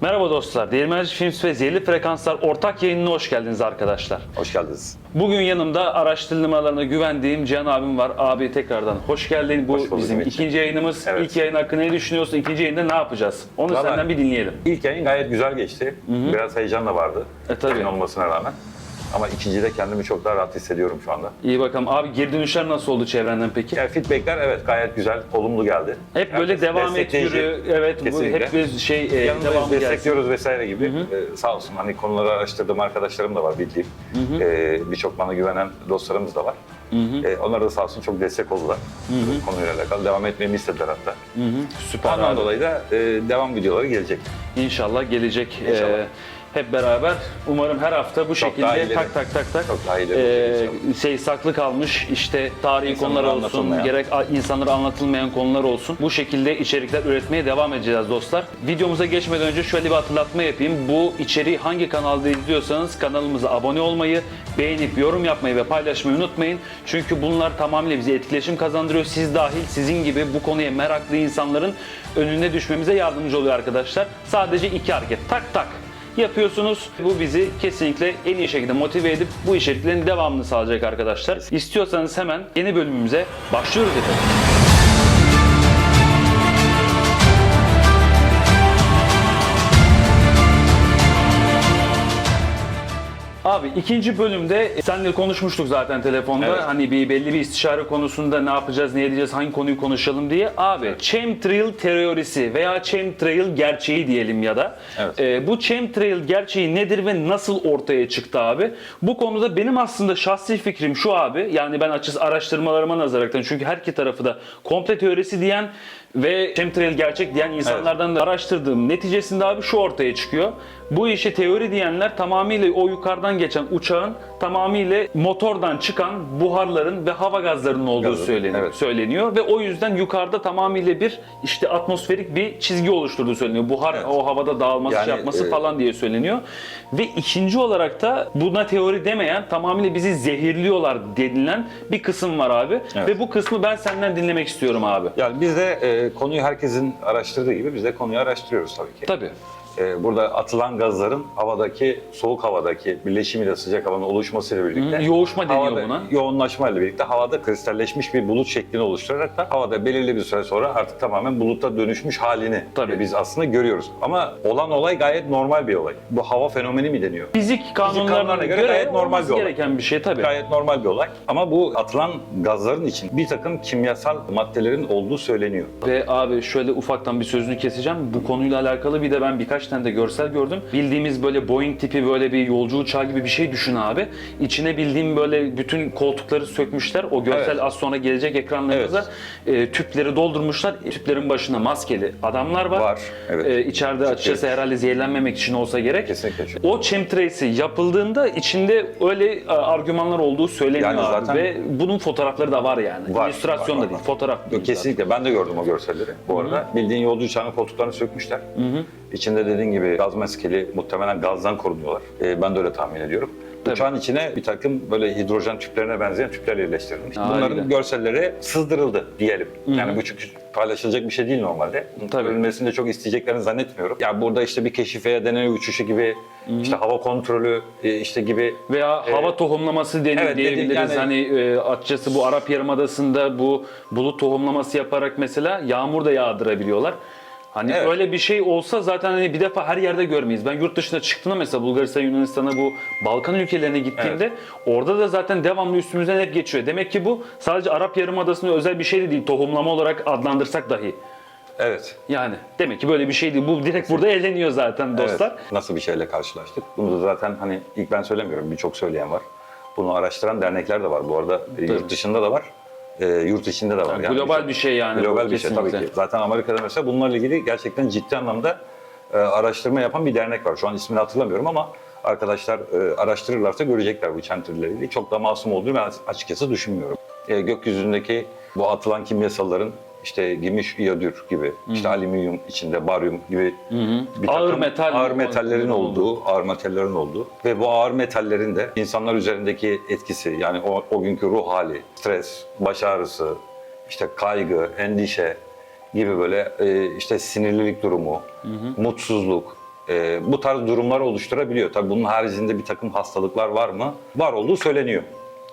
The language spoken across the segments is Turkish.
Merhaba dostlar, Değirmenci Films ve Zehirli Frekanslar ortak yayınına hoş geldiniz arkadaşlar. Hoş geldiniz. Bugün yanımda araştırmalarına güvendiğim Cihan abim var. Abi tekrardan hoş geldin. Bu Hoş bizim Ümitciğim. ikinci yayınımız. Evet. İlk yayın hakkında ne düşünüyorsun? İkinci yayında ne yapacağız? Onu Vallahi- senden bir dinleyelim. İlk yayın gayet güzel geçti. Biraz heyecan da vardı. E, tabii. Yayın olmasına rağmen. Ama ikincide kendimi çok daha rahat hissediyorum şu anda. İyi bakalım. Abi geri dönüşler nasıl oldu çevrenden peki? Yani feedbackler evet gayet güzel, olumlu geldi. Hep böyle Herkes devam et destekleyici. yürü. Evet bu Kesinlikle. hep bir şey e, Yanındayız, devamı gelsin. destekliyoruz vesaire gibi. Ee, sağ olsun hani konuları araştırdığım arkadaşlarım da var bildiğim. Ee, Birçok bana güvenen dostlarımız da var. Ee, onlar da sağ olsun çok destek oldular. Bu konuyla alakalı. Devam etmemi istediler hatta. Hı hı, Süper Ondan abi. dolayı da e, devam videoları gelecek. İnşallah gelecek. İnşallah. Ee, hep beraber umarım her hafta bu şekilde tak tak tak tak Çok daha ileri olacak şey saklı kalmış işte tarihi İnsanlara konular olsun, gerek insanlara anlatılmayan konular olsun. Bu şekilde içerikler üretmeye devam edeceğiz dostlar. Videomuza geçmeden önce şöyle bir hatırlatma yapayım. Bu içeriği hangi kanalda izliyorsanız kanalımıza abone olmayı, beğenip yorum yapmayı ve paylaşmayı unutmayın. Çünkü bunlar tamamıyla bize etkileşim kazandırıyor. Siz dahil sizin gibi bu konuya meraklı insanların önüne düşmemize yardımcı oluyor arkadaşlar. Sadece iki hareket tak tak yapıyorsunuz. Bu bizi kesinlikle en iyi şekilde motive edip bu içeriklerin devamını sağlayacak arkadaşlar. İstiyorsanız hemen yeni bölümümüze başlıyoruz efendim. Abi ikinci bölümde senle konuşmuştuk zaten telefonda. Evet. Hani bir belli bir istişare konusunda ne yapacağız, ne edeceğiz, hangi konuyu konuşalım diye. Abi chemtrail teorisi veya chemtrail gerçeği diyelim ya da. Evet. Ee, bu chemtrail gerçeği nedir ve nasıl ortaya çıktı abi? Bu konuda benim aslında şahsi fikrim şu abi. Yani ben açıs araştırmalarıma nazaraktan çünkü her iki tarafı da komple teorisi diyen ve chemtrail gerçek diyen insanlardan da araştırdığım neticesinde abi şu ortaya çıkıyor. Bu işe teori diyenler tamamıyla o yukarıdan geçen uçağın tamamıyla motordan çıkan buharların ve hava gazlarının olduğu Gazı, söyleniyor. evet. söyleniyor ve o yüzden yukarıda tamamıyla bir işte atmosferik bir çizgi oluşturduğu söyleniyor. Buhar Evet. o havada dağılması Yani, şey yapması e, falan diye söyleniyor. Ve ikinci olarak da buna teori demeyen tamamıyla bizi zehirliyorlar denilen bir kısım var abi. Evet. Ve bu kısmı ben senden dinlemek istiyorum abi. Yani biz de e, konuyu herkesin araştırdığı gibi biz de konuyu araştırıyoruz tabii ki. Tabii. E, burada atılan gazların havadaki, soğuk havadaki birleşimiyle sıcak havanın oluşmasıyla birlikte Hı, yoğuşma deniyor havada, buna. Yoğunlaşmayla birlikte havada kristalleşmiş bir bulut şeklini oluşturarak da havada belirli bir süre sonra artık tamamen buluta dönüşmüş halini Tabii. biz aslında görüyoruz. Ama olan olay gayet normal bir olay. Bu hava fenomeni mi deniyor? Fizik kanunlarına kanunlarına göre, göre gayet normal bir olay. gereken bir şey tabii. Gayet normal bir olay. Ama bu atılan gazların için bir takım kimyasal maddelerin olduğu söyleniyor. Ve abi şöyle ufaktan bir sözünü keseceğim. Bu konuyla alakalı bir de ben birkaç tane de görsel gördüm. Bildiğimiz böyle Boeing tipi böyle bir yolcu uçağı gibi bir şey düşün abi. İçine bildiğim böyle bütün koltukları sökmüşler. O görsel Evet. az sonra gelecek ekranlarımıza e, tüpleri doldurmuşlar. Tüplerin başına maskeli adamlar var. Var, evet. E, içeride açıkçası herhalde zehirlenmemek için olsa gerek. Kesinlikle. O chemtrails'i yapıldığında içinde öyle e, argümanlar olduğu söyleniyor Yani abi. zaten- Ve bunun fotoğrafları da var yani. Var, İllüstrasyon var, da var, değil, var. fotoğraf. Yok, değil zaten. kesinlikle ben de gördüm o görselleri bu arada. Bildiğin yolcu uçağının koltuklarını sökmüşler. İçinde dediğin gibi gaz maskeli muhtemelen gazdan korunuyorlar. Ee, ben de öyle tahmin ediyorum. Tabii. Uçağın içine bir takım böyle hidrojen tüplerine benzeyen tüpler yerleştirilmiş. Aa, Bunların öyle. görselleri sızdırıldı diyelim. Yani bu çünkü paylaşılacak bir şey değil normalde. Tabii. Görülmesini de çok isteyeceklerini zannetmiyorum. Ya burada işte bir keşifeye deney uçuşu gibi, işte hava kontrolü e, işte gibi Veya hava tohumlaması deni- evet, diyebiliriz. yani- hani e, açıkçası bu Arap Yarımadası'nda bu bulut tohumlaması yaparak mesela yağmur da yağdırabiliyorlar. Hani Evet. öyle bir şey olsa zaten hani bir defa her yerde görmeyiz. Ben yurt dışına çıktığımda mesela Bulgaristan, Yunanistan'a bu Balkan ülkelerine gittiğimde orada da zaten devamlı üstümüzden hep geçiyor. Demek ki bu sadece Arap Yarımadası'na özel bir şey de değil. Tohumlama olarak adlandırsak dahi. evet Yani demek ki böyle bir şey değil. Bu direkt burada eğleniyor zaten dostlar. Evet, nasıl bir şeyle karşılaştık? Bunu da zaten hani ilk ben söylemiyorum, birçok söyleyen var. Bunu araştıran dernekler de var bu arada. E, Yurt dışında da var, e, yurt içinde de var. Yani global birçok- bir şey yani bu, Global bir şey tabii ki. Zaten Amerika'da mesela bunlarla ilgili gerçekten ciddi anlamda e, araştırma yapan bir dernek var. Şu an ismini hatırlamıyorum ama arkadaşlar e, araştırırlarsa görecekler bu chemtrail'le ilgili. Çok da masum olduğunu ben açıkçası düşünmüyorum. E, gökyüzündeki bu atılan kimyasalların işte gümüş iyodür gibi, işte alüminyum içinde baryum gibi bir Ağır takım metal ağır mi? metallerin olduğu. olduğu, ağır metallerin olduğu ve bu ağır metallerin de insanlar üzerindeki etkisi yani o, o günkü ruh hali, stres, baş ağrısı, işte kaygı, endişe gibi böyle e, işte sinirlilik durumu, mutsuzluk, e, bu tarz durumlar oluşturabiliyor. Tabii bunun haricinde bir takım hastalıklar var mı? Var olduğu söyleniyor.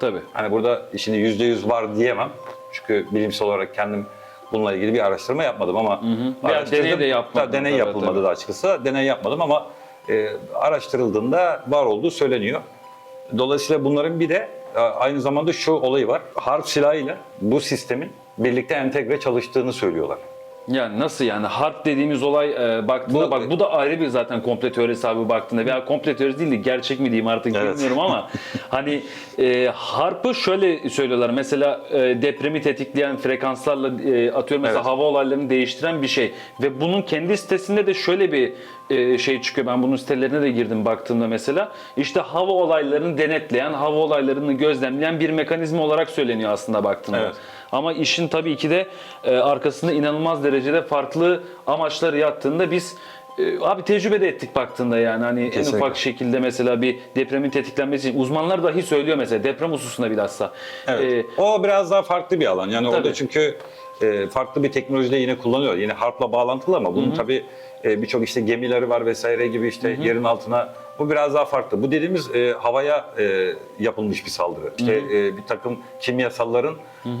Tabii. Hani burada şimdi yüzde yüz var diyemem. Çünkü bilimsel olarak kendim bununla ilgili bir araştırma yapmadım ama Veya araştırdım. deney de yapmadın. Da, deney Tabii, yapılmadı tabii. da açıkçası. Deney yapmadım ama e, araştırıldığında var olduğu söyleniyor. Dolayısıyla bunların bir de e, aynı zamanda şu olayı var. Harp silahıyla bu sistemin birlikte entegre çalıştığını söylüyorlar. Yani nasıl yani harp dediğimiz olay e, baktığında Bu- bak bu da ayrı bir zaten komple teorisi abi baktığında veya komple teorisi değil de gerçek mi diyeyim artık Evet. bilmiyorum ama hani e, harpı şöyle söylüyorlar mesela e, depremi tetikleyen frekanslarla e, atıyorum mesela Evet. hava olaylarını değiştiren bir şey ve bunun kendi sitesinde de şöyle bir e, şey çıkıyor ben bunun sitelerine de girdim baktığımda mesela işte hava olaylarını denetleyen hava olaylarını gözlemleyen bir mekanizma olarak söyleniyor aslında baktığımda. Evet. Ama işin tabii ki de e, arkasında inanılmaz derecede farklı amaçları yattığında biz e, abi tecrübe de ettik baktığında yani hani en Kesinlikle. ufak şekilde mesela bir depremin tetiklenmesi için uzmanlar dahi söylüyor mesela deprem hususunda bilhassa. Evet. E, o biraz daha farklı bir alan. Yani Tabii. orada çünkü e, farklı bir teknolojide yine kullanıyor. Yine harpla bağlantılı ama bunun tabii e, birçok işte gemileri var vesaire gibi işte yerin altına bu biraz daha farklı. Bu dediğimiz e, havaya e, yapılmış bir saldırı. İşte e, bir takım kimyasalların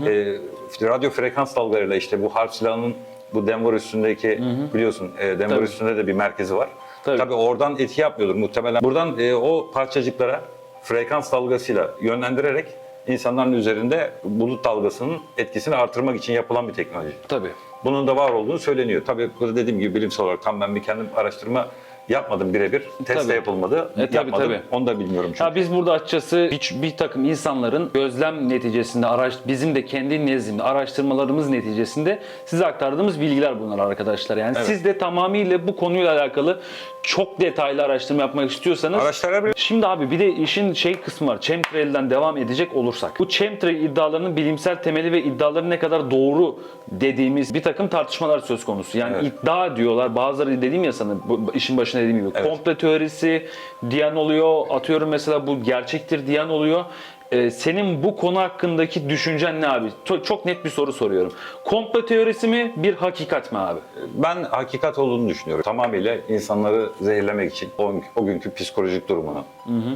e, radyo frekans dalgalarıyla işte bu harp silahının bu Denver üstündeki biliyorsun e, Denver Tabii. üstünde de bir merkezi var. Tabii. Tabii oradan etki yapmıyordur muhtemelen. Buradan e, o parçacıklara frekans dalgasıyla yönlendirerek insanların üzerinde bulut dalgasının etkisini artırmak için yapılan bir teknoloji. tabii. Bunun da var olduğunu söyleniyor. Tabii burada dediğim gibi bilimsel olarak tam ben bir kendim araştırma yapmadım birebir. Test de yapılmadı. E, tabii, yapmadım. tabii. Onu da bilmiyorum çünkü. Ya biz burada açıkçası bir, bir takım insanların gözlem neticesinde araş, bizim de kendi nezdimde araştırmalarımız neticesinde size aktardığımız bilgiler bunlar arkadaşlar. Yani Evet. siz de tamamıyla bu konuyla alakalı çok detaylı araştırma yapmak istiyorsanız Araştırabilir. Şimdi abi bir de işin şey kısmı var. Chemtrail'den devam edecek olursak. Bu chemtrail iddialarının bilimsel temeli ve iddiaların ne kadar doğru dediğimiz bir takım tartışmalar söz konusu. Yani Evet. iddia diyorlar. Bazıları dediğim ya sana bu işin başında dediğim gibi. Evet. Komple teorisi diyen oluyor. Atıyorum mesela bu gerçektir diyen oluyor. Ee, senin bu konu hakkındaki düşüncen ne abi? To- Çok net bir soru soruyorum. Komplo teorisi mi bir hakikat mi abi? Ben hakikat olduğunu düşünüyorum. Tamamıyla insanları zehirlemek için o, o günkü psikolojik durumunu,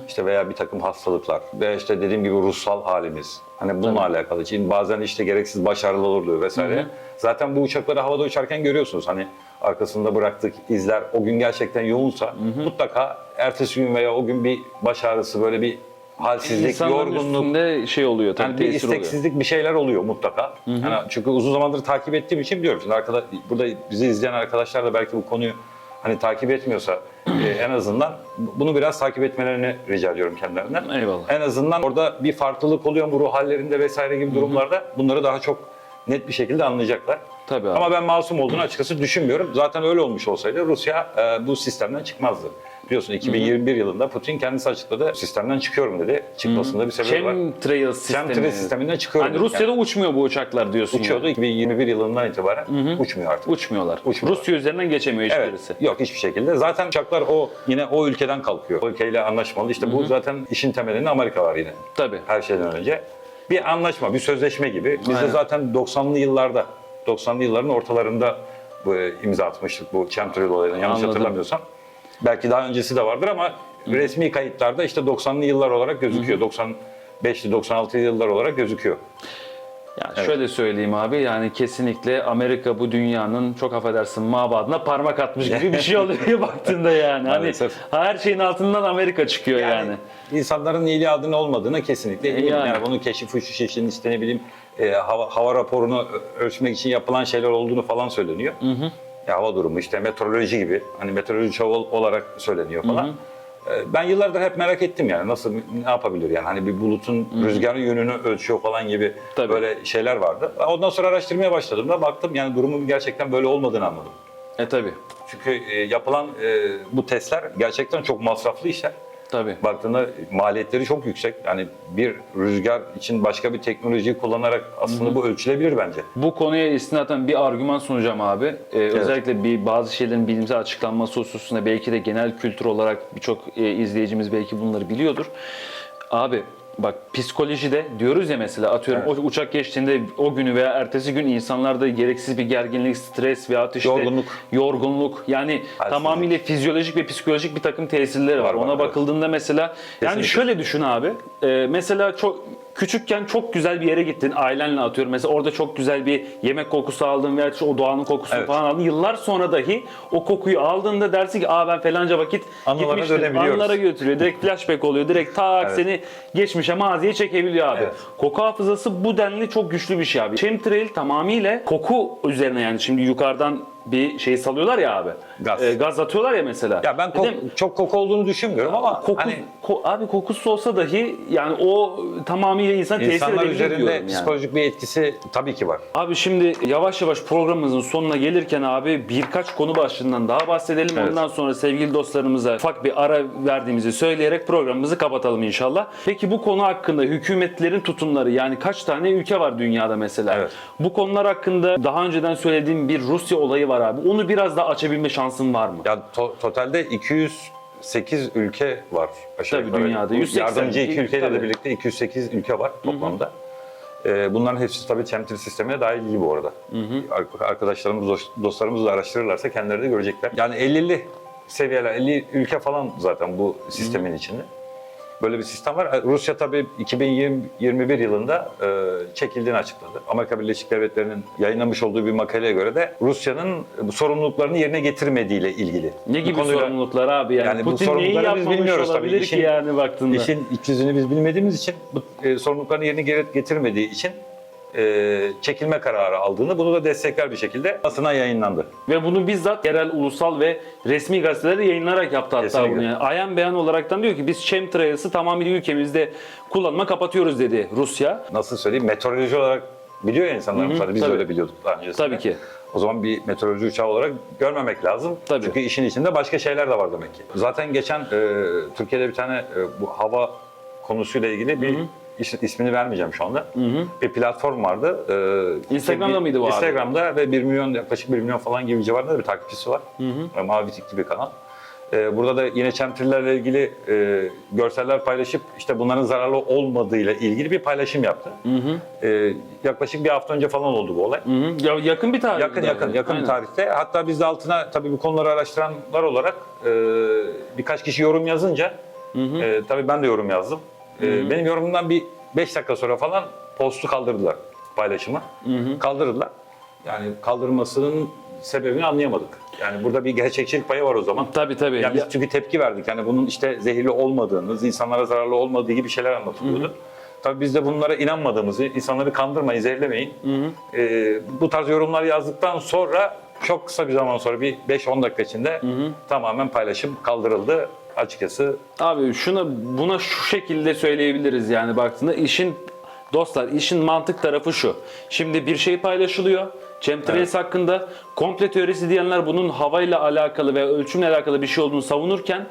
işte veya bir takım hastalıklar veya işte dediğim gibi ruhsal halimiz. Hani bununla alakalı için bazen işte gereksiz başarılı olurdu vesaire. Zaten bu uçakları havada uçarken görüyorsunuz hani arkasında bıraktık izler o gün gerçekten yoğunsa mutlaka ertesi gün veya o gün bir baş ağrısı böyle bir halsizlik, İnsanların yorgunluk, üstünde şey oluyor tabii yani bir tesir oluyor. isteksizlik bir şeyler oluyor mutlaka. Yani çünkü uzun zamandır takip ettiğim için biliyorum. Şimdi arkadaş, burada bizi izleyen arkadaşlar da belki bu konuyu hani takip etmiyorsa e, en azından bunu biraz takip etmelerini rica ediyorum kendilerinden. Eyvallah. En azından orada bir farklılık oluyor mu ruh hallerinde vesaire gibi durumlarda bunları daha çok net bir şekilde anlayacaklar. Tabii abi. Ama ben masum olduğunu açıkçası düşünmüyorum. Zaten öyle olmuş olsaydı Rusya e, bu sistemden çıkmazdı. Biliyorsun 2021 yılında Putin kendisi açıkladı. Sistemden çıkıyorum dedi. Çıkmasında bir sebebi var. Chemtrail sistemi. Chemtrail sisteminden çıkıyorum. Hani Rusya'da uçmuyor bu uçaklar diyorsun. uçuyordu. yani. 2021 yılından itibaren uçmuyor artık. Uçmuyorlar. Uçmuyorlar. Rusya üzerinden geçemiyor Evet. hiçbirisi. Yok hiçbir şekilde. Zaten uçaklar o yine o ülkeden kalkıyor. O ülkeyle anlaşmalı. İşte bu zaten işin temelinde Amerika var yine. Tabii. Her şeyden önce. Bir anlaşma, bir sözleşme gibi. Biz de Aynen. zaten 90'lı yıllarda, 90'lı yılların ortalarında bu e, imza atmıştık bu Chemtrail olayına yanlış Anladım. hatırlamıyorsam. Belki daha öncesi de vardır ama resmi kayıtlarda işte 90'lı yıllar olarak gözüküyor. 95'li 96'lı yıllar olarak gözüküyor. Yani şöyle söyleyeyim abi yani kesinlikle Amerika bu dünyanın çok affedersin mabadına parmak atmış gibi bir şey oluyor baktığında yani. Hani her şeyin altından Amerika çıkıyor yani. Yani, insanların iyiliği adına olmadığına kesinlikle eminim. Yani. Yani, bunun keşif uçuş için işte ne bileyim e, hava, hava raporunu ölçmek için yapılan şeyler olduğunu falan söyleniyor. Ya, hava durumu işte meteoroloji gibi hani meteoroloji olarak söyleniyor falan. E, Ben yıllardır hep merak ettim yani nasıl ne yapabilir yani hani bir bulutun rüzgar yönünü ölçüyor falan gibi Tabii. böyle şeyler vardı. Ondan sonra araştırmaya başladığımda baktım yani durumun gerçekten böyle olmadığını anladım. E tabi. Çünkü e, yapılan e, bu testler gerçekten çok masraflı işler Tabi. baktığında maliyetleri çok yüksek. Yani bir rüzgar için başka bir teknolojiyi kullanarak aslında bu ölçülebilir bence. Bu konuya istinaden bir argüman sunacağım abi. Ee, Özellikle bir bazı şeylerin bilimsel açıklanması hususunda belki de genel kültür olarak birçok e, izleyicimiz belki bunları biliyordur. Abi bak psikolojide diyoruz ya mesela atıyorum Evet. o uçak geçtiğinde o günü veya ertesi gün insanlarda gereksiz bir gerginlik, stres veya işte Yorgunluk. yorgunluk yani Halsizlik. tamamıyla fizyolojik ve psikolojik bir takım tesirleri var. Var, var, Ona evet. bakıldığında mesela yani Kesinlikle. şöyle düşün abi. Ee, mesela çok küçükken çok güzel bir yere gittin ailenle atıyorum. Mesela orada çok güzel bir yemek kokusu aldın veya işte o doğanın kokusunu Evet. falan aldın. Yıllar sonra dahi o kokuyu aldığında dersin ki aa ben falanca vakit Anılara gitmiştim. Anılara götürüyor. Direkt flashback oluyor. Direkt tak Evet. seni geçmişe maziye çekebiliyor abi. Evet. Koku hafızası bu denli çok güçlü bir şey abi. Chemtrail tamamıyla koku üzerine yani şimdi yukarıdan bir şey salıyorlar ya abi. Gaz. Ee, gaz atıyorlar ya mesela. Ya ben kok- Dedim, çok koku olduğunu düşünmüyorum ama koku, hani ko- abi kokusu olsa dahi yani o tamamıyla insan tesir insanlar edebilir üzerinde yani. psikolojik bir etkisi tabii ki var. Abi şimdi yavaş yavaş programımızın sonuna gelirken abi birkaç konu başlığından daha bahsedelim. Evet. Ondan sonra sevgili dostlarımıza ufak bir ara verdiğimizi söyleyerek programımızı kapatalım inşallah. Peki bu konu hakkında hükümetlerin tutumları yani kaç tane ülke var dünyada mesela? Evet. Bu konular hakkında daha önceden söylediğim bir Rusya olayı var abi. Onu biraz daha açabilme şansın var mı? Ya to- totalde 208 ülke var aşağı Tabii yukarı. dünyada. Bu 180 Yardımcı iki ülke, ülkeyle tabii. de birlikte 208 ülke var toplamda. Ee, bunların hepsi tabii chemtrail sistemine dahil değil bu arada. Ar- Arkadaşlarımız, dost- dostlarımız da araştırırlarsa kendileri de görecekler. Yani 50'li seviyeler, 50 ülke falan zaten bu sistemin içinde. Böyle bir sistem var. Rusya tabii 2021 yılında e, çekildiğini açıkladı. Amerika Birleşik Devletleri'nin yayınlamış olduğu bir makaleye göre de Rusya'nın bu sorumluluklarını yerine getirmediğiyle ilgili. Ne Bu gibi konuyla- sorumluluklar abi yani, Yani bu Putin neyi sorumlulukları biz yapmamış bilmiyoruz tabii. İşin- ki yani baktığında. İşin iç yüzünü biz bilmediğimiz için bu e, sorumluluklarını yerine getirmediği için e, çekilme kararı aldığını bunu da destekler bir şekilde basına yayınlandı. Ve bunu bizzat yerel, ulusal ve resmi gazeteleri yayınlayarak yaptı hatta Kesinlikle. bunu. Yani ayan beyan olaraktan diyor ki biz chemtrails'ı tamamıyla ülkemizde kullanıma kapatıyoruz dedi Rusya. Nasıl söyleyeyim meteoroloji olarak biliyor ya insanlar mesela biz de tabii. öyle biliyorduk daha öncesinde. Tabii ki. O zaman bir meteoroloji uçağı olarak görmemek lazım. Tabii. Çünkü işin içinde başka şeyler de var demek ki. Zaten geçen e, Türkiye'de bir tane e, bu hava konusuyla ilgili bir is- ismini vermeyeceğim şu anda. Bir platform vardı. E, Instagram'da bir- mıydı bu abi? Instagram'da ve 1 milyon yaklaşık 1 milyon falan gibi civarında da bir takipçisi var. E, Mavi tikli bir kanal. E, burada da yine chemtraillerle ilgili e, görseller paylaşıp işte bunların zararlı olmadığıyla ilgili bir paylaşım yaptı. E, yaklaşık bir hafta önce falan oldu bu olay. Hı hı. Ya yakın bir tarih. Yakın yakın yakın Aynen. tarihte. Hatta biz de altına tabii bu konuları araştıranlar olarak e, birkaç kişi yorum yazınca e, tabii ben de yorum yazdım. E, benim yorumumdan bir 5 dakika sonra falan postu kaldırdılar paylaşımı. Kaldırdılar. Yani kaldırmasının sebebini anlayamadık. Yani burada bir gerçekçilik payı var o zaman. Tabii tabii. Yani biz çünkü tepki verdik. Yani bunun işte zehirli olmadığını, insanlara zararlı olmadığı gibi şeyler anlatılıyordu. Tabii biz de bunlara inanmadığımızı, insanları kandırmayın, zehirlemeyin. Ee, bu tarz yorumlar yazdıktan sonra çok kısa bir zaman sonra bir 5-10 dakika içinde tamamen paylaşım kaldırıldı. Açıkçası Abi şuna buna şu şekilde söyleyebiliriz yani baktığında işin dostlar işin mantık tarafı şu. Şimdi bir şey paylaşılıyor. Chemtrails hakkında komple teorisi diyenler bunun havayla alakalı ve ölçümle alakalı bir şey olduğunu savunurken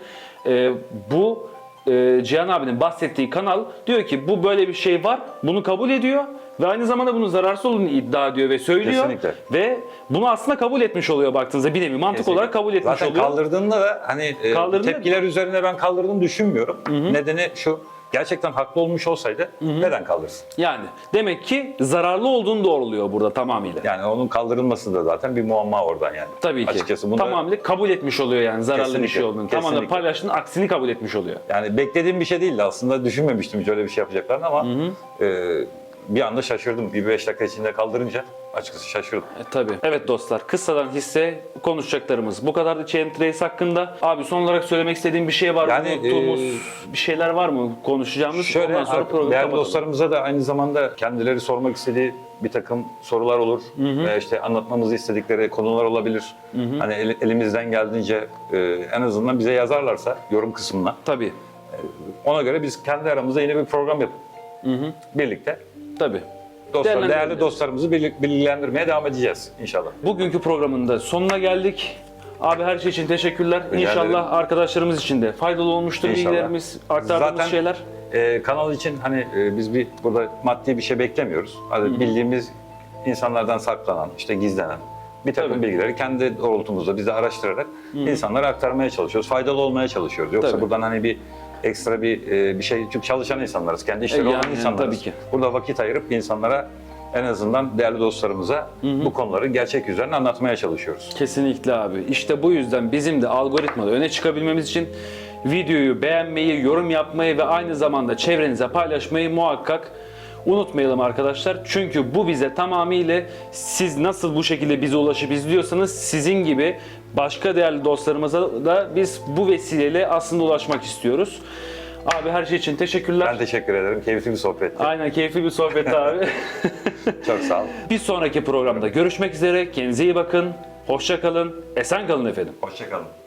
e, bu e, Cihan abinin bahsettiği kanal diyor ki bu böyle bir şey var. Bunu kabul ediyor ve aynı zamanda bunun zararsız olduğunu iddia ediyor ve söylüyor. Kesinlikle. Ve bunu aslında kabul etmiş oluyor baktığınızda bir nevi mantık olarak kabul etmiş Zaten oluyor. kaldırdığında da hani e, Kaldırdığında- tepkiler üzerine ben kaldırdığını düşünmüyorum. Nedeni şu, gerçekten haklı olmuş olsaydı neden kaldırsın? Yani demek ki zararlı olduğunu doğruluyor burada tamamıyla. Yani onun kaldırılması da zaten bir muamma oradan yani. Tabii ki. Açıkçası bunu Tamamıyla kabul etmiş oluyor yani zararlı bir Kesinlikle, şey olduğunu. Tamamen kesinlikle. paylaştığının aksini kabul etmiş oluyor. Yani beklediğim bir şey değildi aslında. Düşünmemiştim hiç öyle bir şey yapacaklarını ama e, bir anda şaşırdım. Bir beş dakika içinde kaldırınca açıkçası şaşırdım. E, tabii. Evet dostlar kıssadan hisse konuşacaklarımız bu kadardı Chemtrails hakkında. Abi son olarak söylemek istediğim bir şey var mı? Yani, Unuttuğumuz e, bir şeyler var mı konuşacağımız? Şöyle Ondan sonra değerli kapatalım. dostlarımıza da aynı zamanda kendileri sormak istediği bir takım sorular olur. Veya işte anlatmamızı istedikleri konular olabilir. Hani el- elimizden geldiğince e, en azından bize yazarlarsa yorum kısmına. Tabii. Ona göre biz kendi aramızda yine bir program yapıp birlikte Tabii. dostlar, değerli dostlarımızı bilgilendirmeye devam edeceğiz inşallah. Bugünkü programın da sonuna geldik. Abi her şey için teşekkürler. Rica İnşallah ederim. arkadaşlarımız için de faydalı olmuştur İnşallah. bilgilerimiz, aktardığımız Zaten- şeyler. Ee, kanal için hani e, biz bir burada maddi bir şey beklemiyoruz. Hani bildiğimiz insanlardan saklanan, işte gizlenen bir takım Tabii. bilgileri kendi doğrultumuzda biz de araştırarak insanlara aktarmaya çalışıyoruz. Faydalı olmaya çalışıyoruz. Yoksa Tabii. buradan hani bir ekstra bir e, bir şey çünkü çalışan insanlarız. Kendi işleri E, olan yani, insanlarız. tabii ki. Burada vakit ayırıp insanlara en azından değerli dostlarımıza bu konuları gerçek üzerine anlatmaya çalışıyoruz. Kesinlikle abi. İşte bu yüzden bizim de algoritmada öne çıkabilmemiz için videoyu beğenmeyi, yorum yapmayı ve aynı zamanda çevrenize paylaşmayı muhakkak unutmayalım arkadaşlar. Çünkü bu bize tamamıyla siz nasıl bu şekilde bize ulaşıp izliyorsanız sizin gibi başka değerli dostlarımıza da biz bu vesileyle aslında ulaşmak istiyoruz. Abi her şey için teşekkürler. Ben teşekkür ederim. Keyifli bir sohbetti. Aynen keyifli bir sohbetti abi. Çok sağ olun. bir sonraki programda görüşmek üzere. Kendinize iyi bakın. Hoşça kalın. Esen kalın efendim. Hoşçakalın.